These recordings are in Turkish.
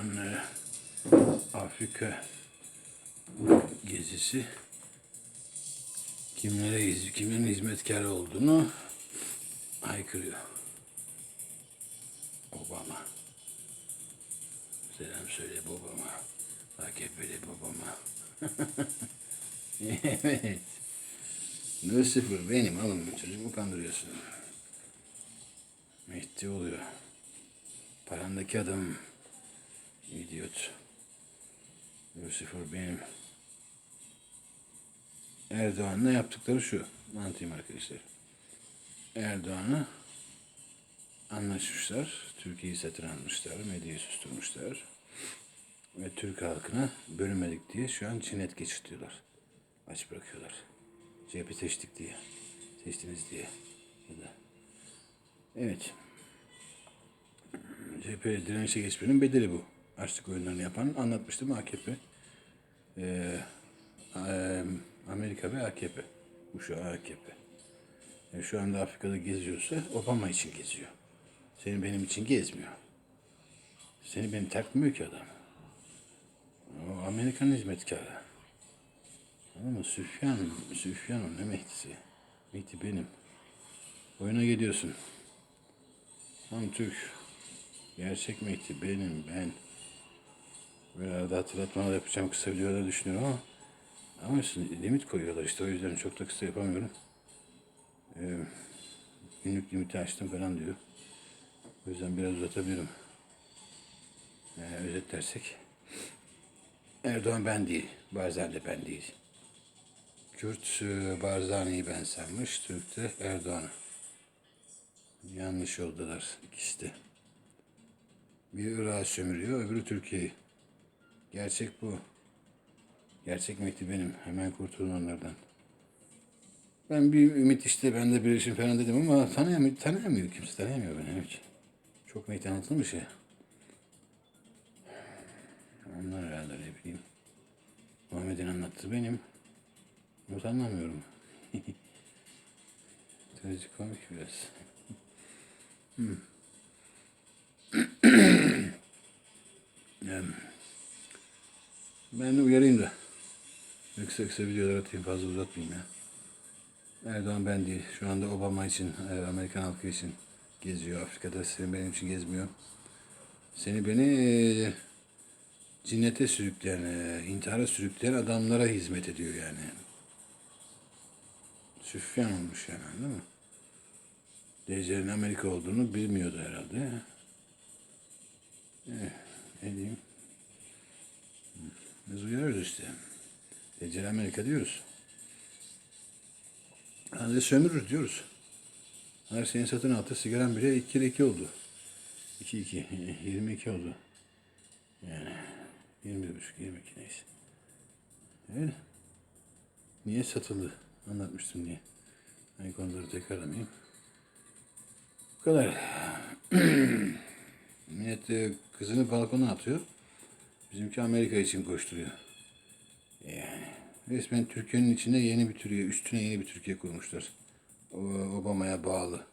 Erdoğan'ın e, Afrika gezisi kimlere hiz- kimin hizmetkarı olduğunu haykırıyor. Obama. Selam söyle babama. AKP'li babama. evet. Lucifer benim oğlum. Çocuğumu kandırıyorsun. Mehdi oluyor. Parandaki adam. İdiot. Lucifer benim. Erdoğan'la yaptıkları şu. Anlatayım arkadaşlar. Erdoğan'ı anlaşmışlar. Türkiye'yi satın almışlar. Medyayı susturmuşlar. Ve Türk halkına bölünmedik diye şu an cinnet geçirtiyorlar. Aç bırakıyorlar. CHP seçtik diye. Seçtiniz diye. Ya da. Evet. CHP direnişe geçmenin bedeli bu. Açlık oyunlarını yapan anlatmıştım AKP. Ee, Amerika ve AKP. Bu şu AKP. E, şu anda Afrika'da geziyorsa Obama için geziyor. Seni benim için gezmiyor. Seni beni takmıyor ki adam. O Amerikan hizmetkarı. Ama Süfyan, Süfyan ne Mehdi'si? Mehdi benim. Oyuna gidiyorsun. Tam Türk. Gerçek Mehdi benim, ben. Böyle hatırlatmalar yapacağım kısa videolar düşünüyorum ama ama işte limit koyuyorlar işte o yüzden çok da kısa yapamıyorum. Ee, günlük limiti açtım falan diyor. O yüzden biraz uzatabilirim. Ee, özetlersek. Erdoğan ben değil, Barzani ben değil. Kürt e, Barzani'yi ben sanmış, Türk de Erdoğan'ı. Yanlış yoldalar ikisi de. Bir Irak'ı sömürüyor, öbürü Türkiye'yi. Gerçek bu. Gerçek Mehdi benim. Hemen kurtulun onlardan. Ben bir ümit işte ben de bir işim falan dedim ama tanıyamıyor, tanıyamıyor kimse tanıyamıyor beni. Evet. Çok Mehdi anlatılmış ya. Onlar herhalde ne bileyim. Muhammed'in anlattığı benim. Bunu anlamıyorum. Trajikomik biraz. Hmm. Yani, ben uyarayım da. Kısa kısa videolar atayım fazla uzatmayayım ya. Erdoğan ben değil. Şu anda Obama için, e, Amerikan halkı için geziyor. Afrika'da seni benim için gezmiyor. Seni beni e, cinnete sürükleyen, e, intihara sürükleyen adamlara hizmet ediyor yani. Süfyan olmuş yani değil mi? DC'nin Amerika olduğunu bilmiyordu herhalde. Eh, ne diyeyim? Biz uyarıyoruz işte. DC'nin Amerika diyoruz. Hani sömürür diyoruz. Her şeyin satın aldı. Sigaran bile 2 ile 2 oldu. 2 2 22 oldu. Yani 21 buçuk 22 neyse. Öyle. Niye satıldı? Anlatmıştım diye. Ben konuları tekrarlamayayım. Bu kadar. Millet e, kızını balkona atıyor. Bizimki Amerika için koşturuyor. Yani resmen Türkiye'nin içinde yeni bir Türkiye, üstüne yeni bir Türkiye kurmuşlar. Obama'ya bağlı.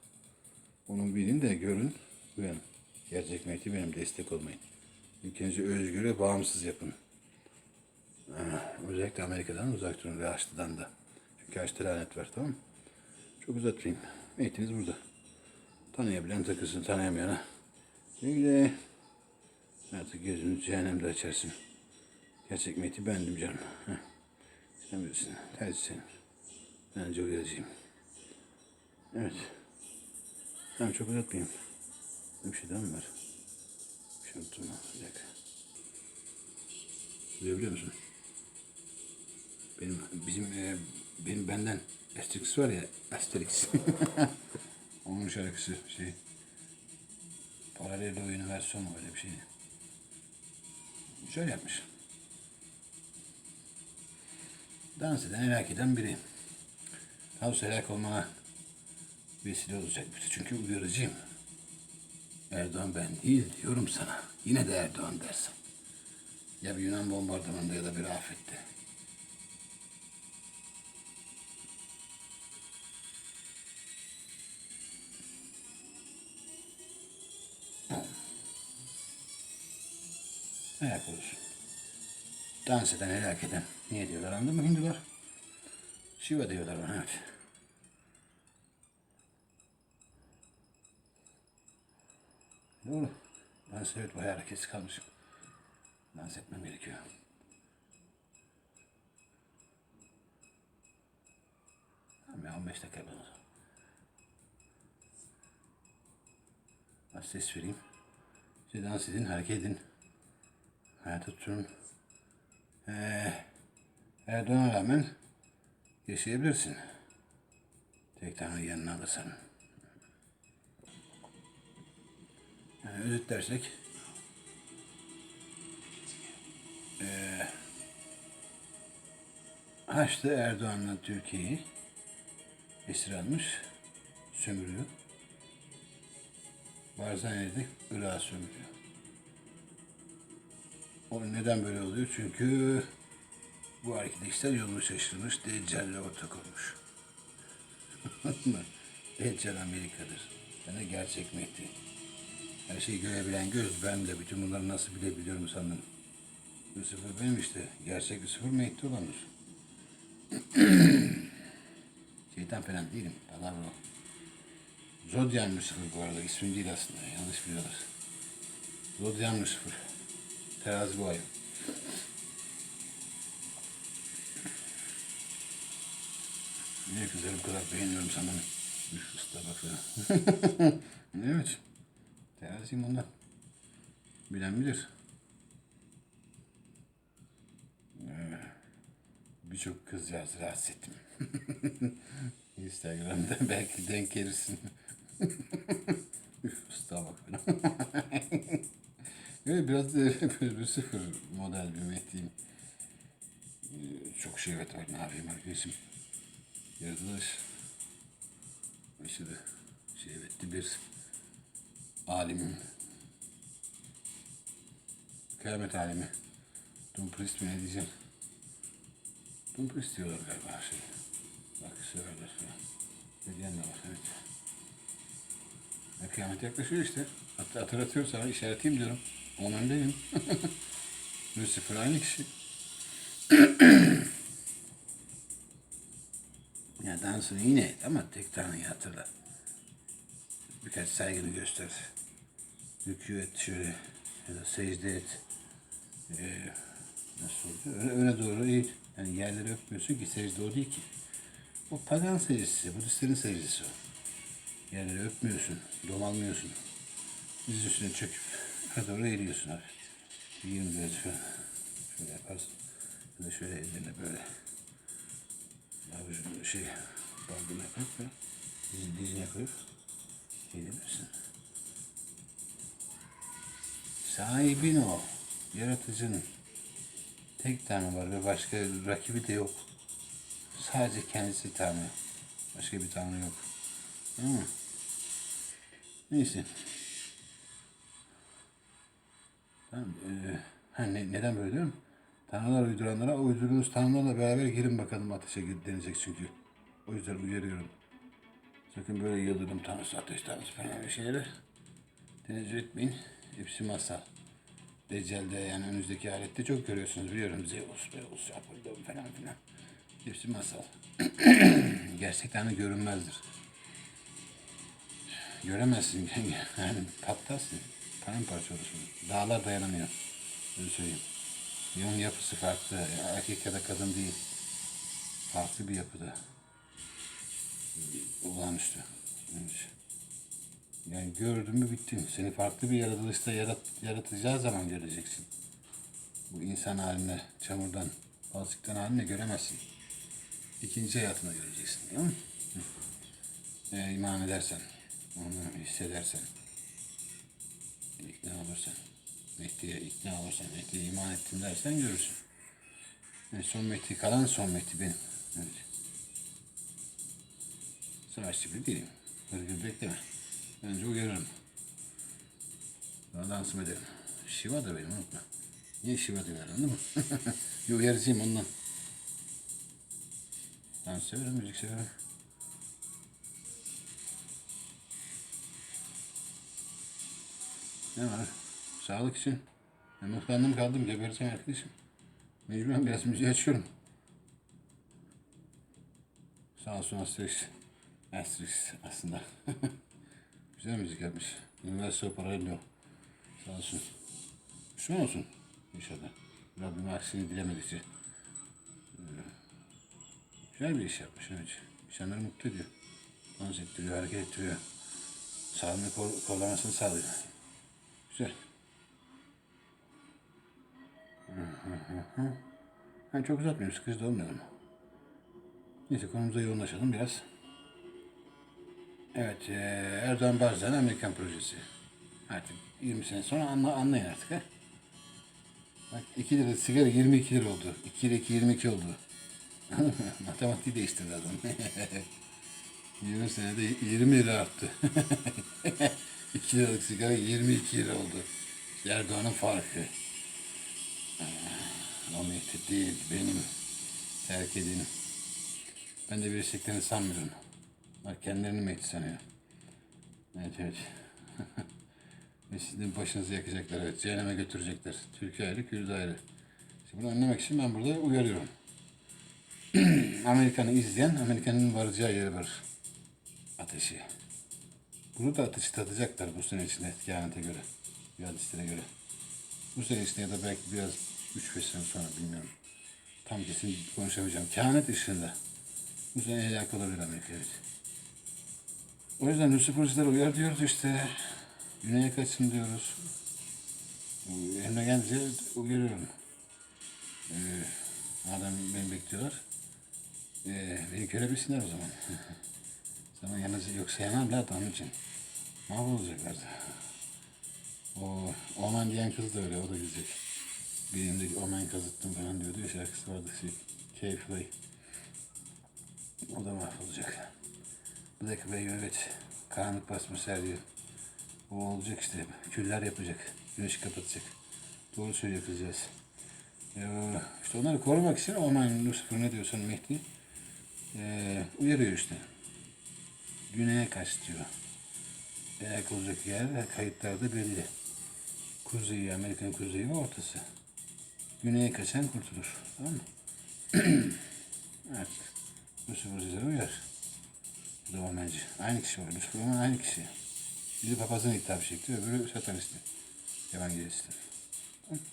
Onu bilin de görün, uyanın. Gerçek Mehdi benim destek olmayın. Ülkenizi özgür ve bağımsız yapın. Özellikle Amerika'dan uzak durun ve Haçlı'dan da. Çünkü Haçlı lanet var tamam mı? Çok uzatmayayım. Mehdi'niz burada. Tanıyabilen takılsın, tanıyamayana. Güle güle. Artık gözünü cehennemde açarsın. Gerçek Mehdi bendim canım. Heh. Sen bilirsin. Tercih senin. Bence uyaracağım. Evet. Tamam çok uzatmayayım. Bir şey daha mı var? Bir şey. Bir dakika. Duyabiliyor musun? Benim, bizim, e, benim benden Asterix var ya, Asterix. Onun şarkısı şey. Paralel oyunu versiyonu öyle bir şeydi. Şöyle yapmış. Dans eden, helak eden biri. Havuz helak olmana vesile olacak biri. Çünkü uyarıcıyım. Erdoğan ben değil diyorum sana. Yine de Erdoğan dersin. Ya bir Yunan bombardımanında ya da bir afette. Ayak olsun. Dans eden, helak eden. Niye diyorlar anladın mı Hindular? Shiva diyorlar ona evet. Doğru. Dans evet bayağı hareketsiz kalmışım. Dans etmem gerekiyor. Tamam ya 15 dakika yapalım. Az ses vereyim. Size dans edin, hareket edin. Tutunun. Ee, Erdoğan'a rağmen yaşayabilirsin. Tek Tanrı yanına alırsan. Yani özetlersek eee Haçlı Erdoğan'la Türkiye'yi esir almış, sömürüyor. Barzani'de Irak'ı sömürüyor. O neden böyle oluyor? Çünkü bu arkadaşlar yolunu şaşırmış, Deccal'le ortak olmuş. Deccal Amerika'dır. Yani gerçek Mehdi. Her şeyi görebilen göz ben de bütün bunları nasıl bilebiliyorum sandım. Lucifer benim işte. Gerçek Lucifer Mehdi olandır. Şeytan falan değilim. Palavra o. Zodyan Lucifer bu arada. ismim değil aslında. Yanlış biliyorlar. Zodyan Lucifer. Terazi ayı. Niye kızları bu kadar beğeniyorum sana? Üf usta bak sana. evet. Teraziyim ondan. Bilen bilir. Ee, Birçok kızcağızı rahatsız ettim. Instagram'da belki denk gelirsin. Üf usta bak. Evet biraz da böyle sıfır model bir metliyim. Ee, Çok şehvet var ne yapayım arkadaşım. Yaratılış aşırı şehvetli bir alimim. Kıyamet alemi. Dumprist mi ne diyeceğim? Dumprist diyorlar galiba şey. Bak severler falan. Ne diyen de var evet. Ya kıyamet yaklaşıyor işte. Hatta hatırlatıyor sana işaretiyim diyorum. Onun öndeyim. Lucifer aynı kişi. Ya dansını yine ama tek Tanrı'yı hatırla. Birkaç saygını göster. Rükû et şöyle ya da secde et. Ee, nasıl oluyor? Öne, öne doğru eğil. Yani yerleri öpmüyorsun ki secde o değil ki. O pagan secdesi, Budistlerin secdesi o. Yerleri öpmüyorsun, domalmıyorsun. Diz üstüne çöküp öne doğru eğiliyorsun abi. 20 derece falan. Şöyle yaparsın. Ya da şöyle ellerine böyle avucunu şey baldırına koyup ve diz, dizine koyup eğilirsin. Sahibin o. Yaratıcının. Tek Tanrı var ve başka rakibi de yok. Sadece kendisi Tanrı. Başka bir Tanrı yok. Ama neyse. Tamam. E, ne, neden böyle diyorum? Tanrılar uyduranlara uydurduğunuz tanrılarla beraber girin bakalım ateşe denecek çünkü. O yüzden uyarıyorum. Sakın böyle yıldırım tanrısı, ateş tanrısı falan öyle şeylere tenezzül etmeyin. Hepsi masal. Deccal'de yani önünüzdeki alette çok görüyorsunuz biliyorum. Zeus, Zeus, Apollon falan filan. Hepsi masal. Gerçek tanrı görünmezdir. Göremezsin. Yani patlarsın. Paramparça olursun. Dağlar dayanamıyor. Öyle söyleyeyim. Onun yapısı farklı. Erkek ya da kadın değil. Farklı bir yapıda. Olağanüstü. Yani gördün mü bittin. Seni farklı bir yaratılışta yarat, yaratacağı zaman göreceksin. Bu insan haline, çamurdan, balçıktan haline göremezsin. İkinci hayatında göreceksin. Değil mi? Eğer iman edersen, onu hissedersen, ikna olursan, Mehdi'ye ikna olursan, Mehdi'ye iman ettim dersen görürsün. Yani son Mehdi, kalan son Mehdi benim. Evet. Savaşçı biri değilim. Hırgır bekleme. Önce uyarırım. Daha dansım ederim. Şiva da benim unutma. Niye Şiva diyorlar anladın mı? Bir uyarıcıyım ondan. Dans severim, müzik severim. Ne var? Sağlık için Ben mutlandım kaldım gebereceğim arkadaşım. Mecburen biraz müziği açıyorum. Sağ olsun Asterix. Asterix aslında. Güzel müzik yapmış. Universal Parallelo. Sağ olsun. Müslüman olsun inşallah. Rabbim aksini dilemedikçe. Ee, Güzel bir iş yapmış evet. İnsanları mutlu ediyor. Dans ettiriyor, hareket ettiriyor. Sağlığını kollamasını sağlıyor. Güzel. Ben çok uzatmıyorum, sıkıcı da olmayalım. Neyse konumuza yoğunlaşalım biraz. Evet, eee, Erdoğan Barzan Amerikan projesi. Artık 20 sene sonra anla, anlayın artık ha. Bak 2 lira sigara 22 lira oldu. 2 lira 2 22 oldu. Matematiği değiştirdi adam. 20 senede 20 lira arttı. 2 liralık sigara 22 lira oldu. Erdoğan'ın farkı. O Mehdi değil, benim. Terk edin. Ben de bir isteklerini sanmıyorum. Bak kendilerini Mehdi sanıyor. Evet evet. Ve sizin başınızı yakacaklar evet. Cehenneme götürecekler. Türkiye ayrı, Kürt ayrı. Şimdi bunu önlemek için ben burada uyarıyorum. Amerikan'ı izleyen Amerika'nın varacağı yere varır. Ateşi. Bunu da ateşi tadacaklar bu sene içinde kehanete göre. Hadislere göre. Bu sene içinde ya da belki biraz 3-5 sene sonra bilmiyorum. Tam kesin konuşamayacağım. Kehanet ışığında. Bu sene helak olabilir Amerika evet. O yüzden Lucifer'cılar uyar diyoruz işte. Güney'e kaçın diyoruz. Eline gelince uyarıyorum. Ee, madem beni bekliyorlar. Ee, beni görebilsinler o zaman. Zaman yanıcı yoksa yanarlar da onun için. Mahvolacaklardı. O Oman diyen kız da öyle, o da güzel. Benim de Oman kazıttım falan diyordu ya şarkısı vardı şey. Keyifli. O da mahvolacak. Black Bay evet. Karanlık basmış her yer. O olacak işte. Küller yapacak. Güneşi kapatacak. Doğru söylüyor kızcağız. Ee, işte onları korumak için Oman Lucifer ne diyorsan Mehdi ee, uyarıyor işte. Güneye kaç diyor. Ayak olacak yer kayıtlarda belli. Kuzeyi, Amerika'nın kuzeyi ve ortası. Güneye kaçan kurtulur. Tamam mı? evet. Lucifer sizlere uyar. Bu. Aynı kişi var. Lucifer Oman aynı kişi. Biri papazın hitap şekli, öbürü satanisti. Evangelisti. Tamam.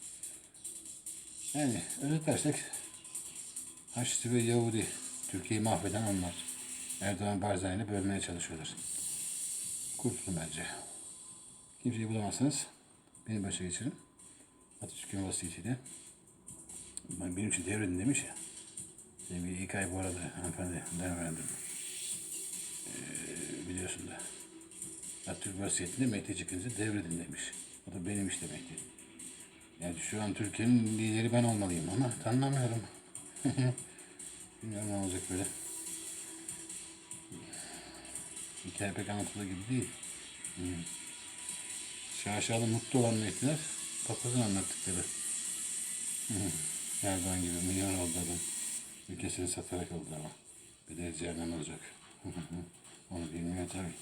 Yani özetlersek Haçlı ve Yahudi Türkiye'yi mahveden onlar. Erdoğan Barzani'yle bölmeye çalışıyorlar. Kurtulun bence. Kimseyi bulamazsanız beni başa geçirin. Atatürk'ün vasiyetiyle. Ben benim için devredin demiş ya. Benim bir ilk ay bu arada hanımefendiden öğrendim. Ee, biliyorsun da. Atatürk vasiyetinde Mehdi çıkınca devredin demiş. O da benim işte Mehdi. Yani şu an Türkiye'nin lideri ben olmalıyım ama tanımıyorum. Bilmiyorum ne olacak böyle. Hikaye pek anlatıldığı gibi değil. Hmm. Şaşalı mutlu olan Mehdiler papazın anlattıkları. Hmm. Erdoğan gibi milyon oldu adam. Ülkesini satarak oldu ama. Bir de cehennem olacak. Onu bilmiyor tabii.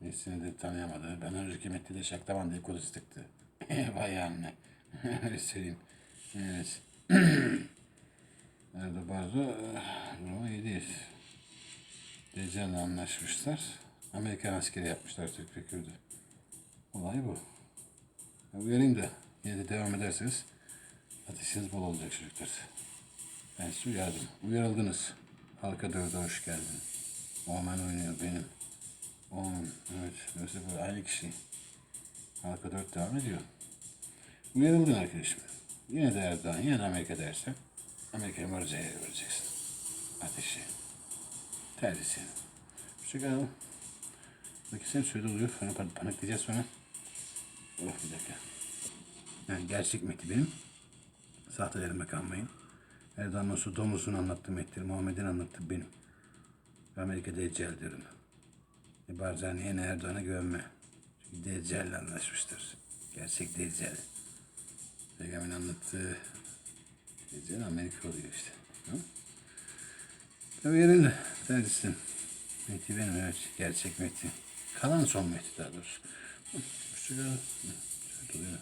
Nesini de tanıyamadı. Ben önceki Mehdi de şaklaman diye kolu sıktı. Vay anne. Öyle söyleyeyim. Evet. Nerede bazı durumu iyi değil. Deccal'le anlaşmışlar. Amerikan askeri yapmışlar Türk ve Kürt'ü. Olay bu. Uyarayım da yine de devam ederseniz ateşiniz bol olacak çocuklar. Ben size uyardım. Uyarıldınız. Halka dövde hoş geldin. Omen oynuyor benim. Omen. Evet. Mesela aynı kişi. Halka dört devam ediyor. Uyarıldın arkadaşım. Yine de Erdoğan, yine de Amerika dersen Amerika'ya varacağı yere varacaksın. Ateşi. Tercih. Bakın sen söyle oluyor. Sonra pan- paniklayacağız sonra. Oh bir dakika. Yani gerçek Mehdi benim. Sahtelerime kalmayın. Erdoğan nasıl domuzunu anlattı Mehdi. Muhammed'in anlattı benim. Ve Amerika'da Deccal diyorum. E Barzani'ye ne Erdoğan'a güvenme. Çünkü Deccal'le anlaşmıştır. Gerçek Deccal. Peygamber'in anlattığı Deccal Amerika oluyor işte. Hı? Yerinde. Tercihsin. Mehdi benim evet. Gerçek Mehdi. Kalan son Mehdi daha doğrusu. Hoşçakalın. Tutuluyor.